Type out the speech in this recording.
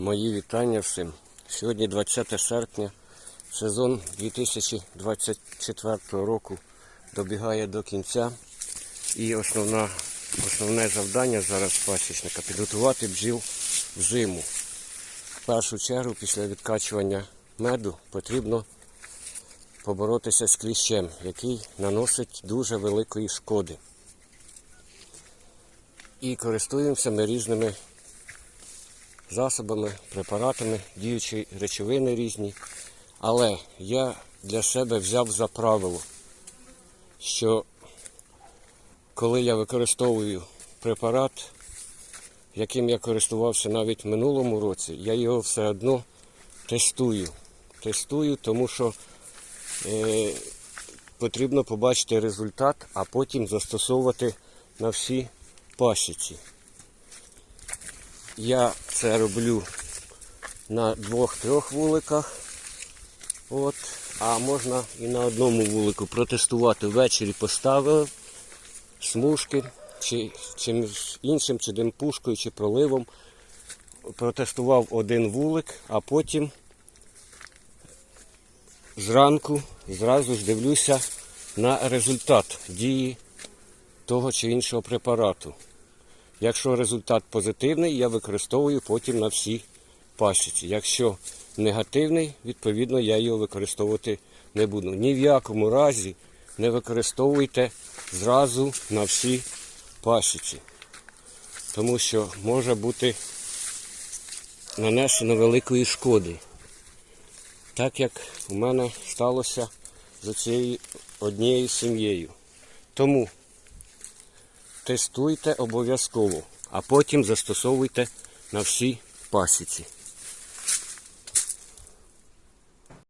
Мої вітання всім. Сьогодні 20 серпня. Сезон 2024 року добігає до кінця. І основна, основне завдання зараз пасічника підготувати бджіл в зиму. В першу чергу, після відкачування меду, потрібно поборотися з кліщем, який наносить дуже великої шкоди. І користуємося ми різними засобами, препаратами, діючі речовини різні. Але я для себе взяв за правило, що коли я використовую препарат, яким я користувався навіть в минулому році, я його все одно тестую. Тестую, тому що е, потрібно побачити результат, а потім застосовувати на всі пасіці. Я це роблю на двох-трьох вуликах. От. А можна і на одному вулику протестувати. Ввечері поставив смужки, чи чимось іншим, чи демпушкою, чи проливом. Протестував один вулик, а потім зранку зразу ж дивлюся на результат дії того чи іншого препарату. Якщо результат позитивний, я використовую потім на всі пасіці. Якщо негативний, відповідно я його використовувати не буду. Ні в якому разі не використовуйте зразу на всі пасіці. Тому що може бути нанесено великої шкоди. Так як у мене сталося з цією однією сім'єю. Тому тестуйте обов'язково, а потім застосовуйте на всій пасіці.